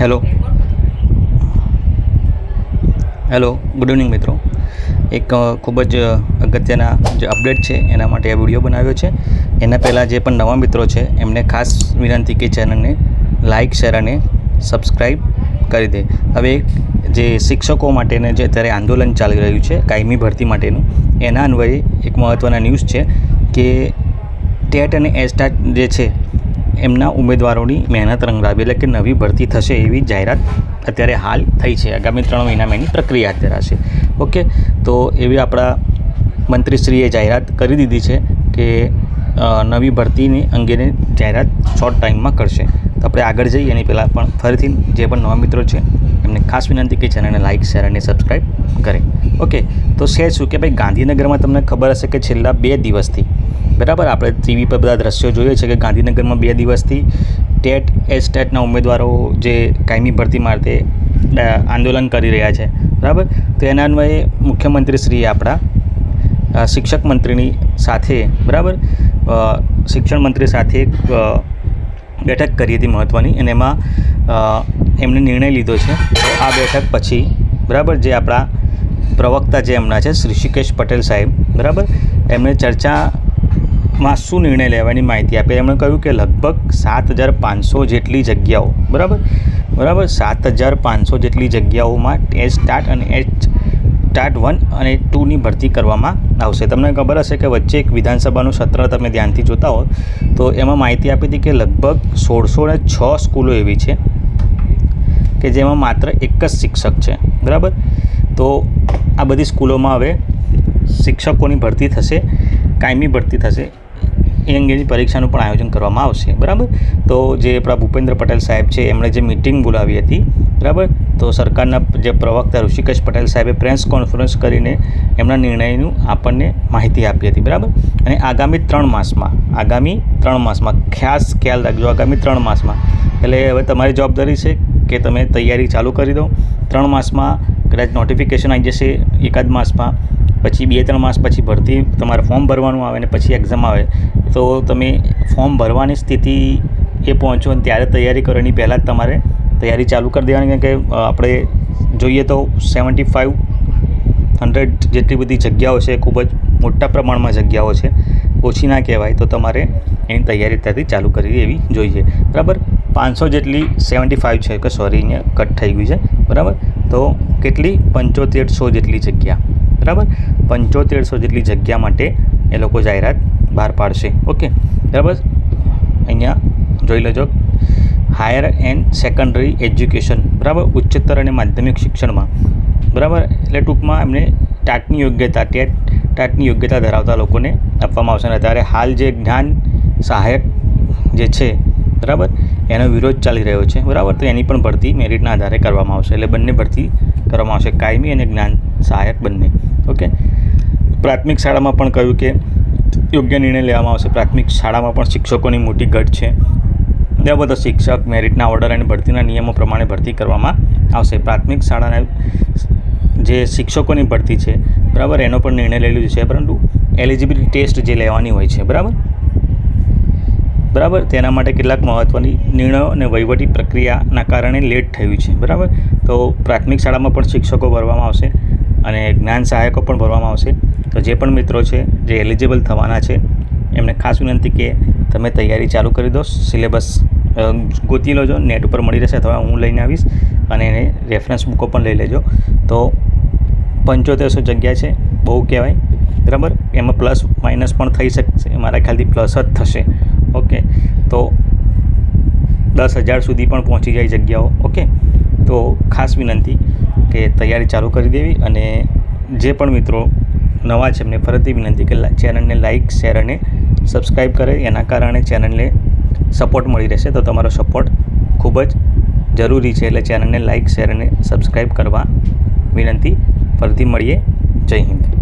Hello. Hello, good evening મિત્રો. એક ખૂબ જ અગત્યના જે અપડેટ છે એના માટે આ વીડિયો બનાવ્યો છે. એના પહેલાં જે પણ નવા મિત્રો છે, એમને ખાસ વિનંતી કે ચેનલને લાઇક શેર અને સબસ્ક્રાઈબ કરી દે. હવે જે શિક્ષકો માટેને જે અત્યારે આંદોલન ચાલી રહ્યું છે, કાયમી ભરતી માટેનું, એના અન્વયે એક મહત્ત્વના ન્યૂઝ છે કે ટેટ અને એસ્ટાટ જે છે એમના ઉમેદવારોની મહેનત રંગરાવી એટલે કે નવી ભરતી થશે એવી જાહેરાત અત્યારે હાલ થઈ છે. આગામી ત્રણ મહિનામાં એની પ્રક્રિયા હાથ ધરાશે ઓકે? તો એવી આપણા મંત્રીશ્રીએ જાહેરાત કરી દીધી છે કે નવી ભરતીની અંગેની જાહેરાત શોર્ટ ટાઈમમાં કરશે. તો આપણે આગળ જઈએ એની પહેલાં પણ ફરીથી જે પણ નવા મિત્રો છે, એમને ખાસ વિનંતી કે ચેનલને લાઇક શેર અને સબસ્ક્રાઈબ કરે. ઓકે, તો છે શું કે ભાઈ ગાંધીનગરમાં તમને ખબર હશે કે છેલ્લા બે દિવસથી, બરાબર, આપણે ટીવી પર બધા દ્રશ્યો જોઈએ છે કે ગાંધીનગરમાં બે દિવસથી ટેટ, એસ ટેટના ઉમેદવારો જે કાયમી ભરતી માટે આંદોલન કરી રહ્યા છે, બરાબર? તો એના અન્વયે મુખ્યમંત્રીશ્રીએ આપણા શિક્ષક મંત્રીની સાથે, બરાબર? શિક્ષણ મંત્રી સાથે એક બેઠક કરી હતી મહત્ત્વની અને એમાં એમણે નિર્ણય લીધો છે આ બેઠક પછી, બરાબર, જે આપણા પ્રવક્તા જે એમના છે ઋષિકેશ પટેલ સાહેબ, બરાબર? એમણે ચર્ચામાં શું નિર્ણય લેવાની માહિતી આપી? એમણે કહ્યું કે લગભગ સાત હજાર પાંચસો જેટલી જગ્યાઓ, બરાબર? બરાબર? સાત હજાર પાંચસો જેટલી જગ્યાઓમાં એચ સ્ટાર્ટ અને એચ સ્ટાર્ટ વન અને ટુની ભરતી કરવામાં આવશે. તમને ખબર હશે કે વચ્ચે એક વિધાનસભાનું સત્ર તમે ધ્યાનથી જોતા હો, તો એમાં માહિતી આપી હતી કે લગભગ સોળસો ને છ સ્કૂલો એવી છે, કે જેમાં માત્ર એક જ શિક્ષક છે, બરાબર? તો આ બધી સ્કૂલોમાં હવે શિક્ષકોની ભરતી થશે, કાયમી ભરતી થશે. એ અંગેની પરીક્ષાનું પણ આયોજન કરવામાં આવશે. બરાબર? તો જે આપણા ભૂપેન્દ્ર પટેલ સાહેબ છે, એમણે જે મિટિંગ બોલાવી હતી, બરાબર? તો સરકારના જે પ્રવક્તા ઋષિકેશ પટેલ સાહેબે પ્રેસ કોન્ફરન્સ કરીને એમના નિર્ણયનું આપણને માહિતી આપી હતી, બરાબર? અને આગામી ત્રણ માસમાં, આગામી ત્રણ માસમાં, ખાસ ખ્યાલ રાખજો, આગામી ત્રણ માસમાં. એટલે હવે તમારી જવાબદારી છે કે તમે તૈયારી ચાલુ કરી દો. ત્રણ માસમાં કદાચ નોટિફિકેશન આવી જશે એકાદ માસમાં પછી બે ત્રણ માસ પછી ભરતી તમારે ફોર્મ ભરવાનું આવે ને પછી એક્ઝામ આવે, તો તમે ફોર્મ ભરવાની સ્થિતિ એ પહોંચો અને ત્યારે તૈયારી કરો એની પહેલાં જ તમારે તૈયારી ચાલુ કરી દેવાની કે આપણે જોઈએ તો સેવન્ટી ફાઇવ હંડ્રેડ જેટલી બધી જગ્યાઓ છે, ખૂબ જ મોટા પ્રમાણમાં જગ્યાઓ છે, ઓછી ના કહેવાય, તો તમારે એની તૈયારી ત્યાંથી ચાલુ કરી દેવી જોઈએ. બરાબર? પાંચસો જેટલી સેવન્ટી ફાઇવ છે, કે સોરી અહીંયા કટ થઈ ગયું છે, બરાબર? તો કેટલી? પંચોતેરસો જેટલી જગ્યા, બરાબર? પંચોતેરસો જેટલી જગ્યા માટે એ લોકો જાહેરાત બહાર પાડશે, ઓકે? બરાબર? અહીંયા જોઈ લેજો. હાયર એન્ડ સેકન્ડરી એજ્યુકેશન બરાબર? ઉચ્ચતર અને માધ્યમિક શિક્ષણમાં, બરાબર? એટલે ટૂંકમાં એમને ટાટની યોગ્યતા, ટેટ ટાટની યોગ્યતા ધરાવતા લોકોને આપવામાં આવશે. અને અત્યારે હાલ જે જ્ઞાન સહાયક જે છે, બરાબર? એનો વિરોધ ચાલી રહ્યો છે. બરાબર? તો એની પણ ભરતી મેરિટના આધારે કરવામાં આવશે. એટલે બંને ભરતી કરવામાં આવશે. કાયમી અને જ્ઞાન સહાયક બંને. ઓકે? પ્રાથમિક શાળામાં પણ કહ્યું કે યોગ્ય નિર્ણય લેવામાં આવશે. પ્રાથમિક શાળામાં પણ શિક્ષકોની મોટી ઘટ છે. એવા બધા શિક્ષક, મેરિટના ઓર્ડર અને ભરતીના નિયમો પ્રમાણે ભરતી કરવામાં આવશે. પ્રાથમિક શાળાના જે શિક્ષકોની ભરતી છે, બરાબર? એનો પણ નિર્ણય લઈ લીધો છે. પરંતુ એલિજિબિલિટી ટેસ્ટ જે લેવાની હોય છે, બરાબર? બરાબર? તેના માટે કેટલાક મહત્ત્વની નિર્ણયો અને વહીવટી પ્રક્રિયાના કારણે લેટ થયું છે, બરાબર? તો પ્રાથમિક શાળામાં પણ શિક્ષકો ભરવામાં આવશે અને જ્ઞાન સહાયકો પણ ભરવામાં આવશે. તો જે પણ મિત્રો છે, જે એલિજિબલ થવાના છે, એમને ખાસ વિનંતી કે તમે તૈયારી ચાલુ કરી દો સિલેબસ ગોતી લેજો નેટ ઉપર મળી રહેશે અથવા હું લઈને આવીશ અને એને રેફરન્સ બુકો પણ લઈ લેજો. તો પંચોતેરસો જગ્યા છે, બહુ કહેવાય, બરાબર? એમાં પ્લસ માઇનસ પણ થઈ શકશે, મારા ખ્યાલથી પ્લસ જ થશે. ઓકે? તો દસ હજાર સુધી પણ પહોંચી જાય જગ્યાઓ, ઓકે? તો ખાસ વિનંતી કે તૈયારી ચાલુ કરી દેવી અને જે પણ મિત્રો નવા છે એમને ફરીથી વિનંતી કે ચેનલને લાઇક શેર અને સબસ્ક્રાઈબ કરે. એના કારણે ચેનલને સપોર્ટ મળી રહેશે. તો તમારો સપોર્ટ ખૂબ જ જરૂરી છે. એટલે ચેનલને લાઇક શેર અને સબસ્ક્રાઈબ કરવા વિનંતી. ફરીથી મળીએ. જય હિન્દ.